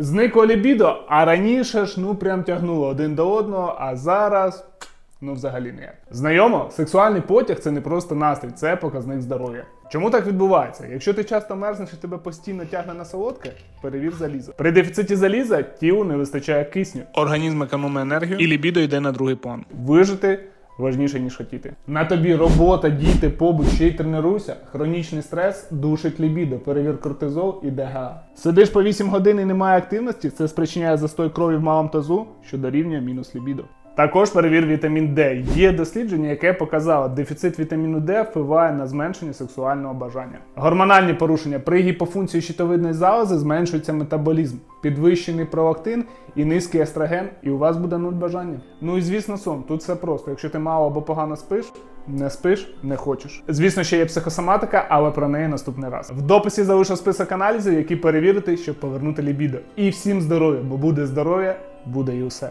Зникло лібідо, а раніше ж ну прям тягнуло один до одного, а зараз. Ну, взагалі ніяк. Знайомо, сексуальний потяг це не просто настрій, це показник здоров'я. Чому так відбувається? Якщо ти часто мерзнеш і тебе постійно тягне на солодке, перевір залізо. При дефіциті заліза тілу не вистачає кисню. Організм економить енергію і лібідо йде на другий план. Вижити важніше, ніж хотіти. На тобі робота, діти, побут, ще й тренуйся. Хронічний стрес душить лібідо, перевір кортизол і ДГА. Сидиш по 8 годин і немає активності, це спричиняє застой крові в малому тазу, що дорівнює мінус лібідо. Також перевір вітамін Д. Є дослідження, яке показало, дефіцит вітаміну Д впливає на зменшення сексуального бажання. Гормональні порушення при гіпофункції щитовидної залози зменшується метаболізм, підвищений пролактин і низький естроген, і у вас буде нуль бажання. Ну і звісно, сон. Тут все просто. Якщо ти мало або погано спиш, не спиш, не хочеш. Звісно, ще є психосоматика, але про неї наступний раз. В дописі залишив список аналізів, які перевірити, щоб повернути лібідо. І всім здоров'я, бо буде здоров'я, буде і усе.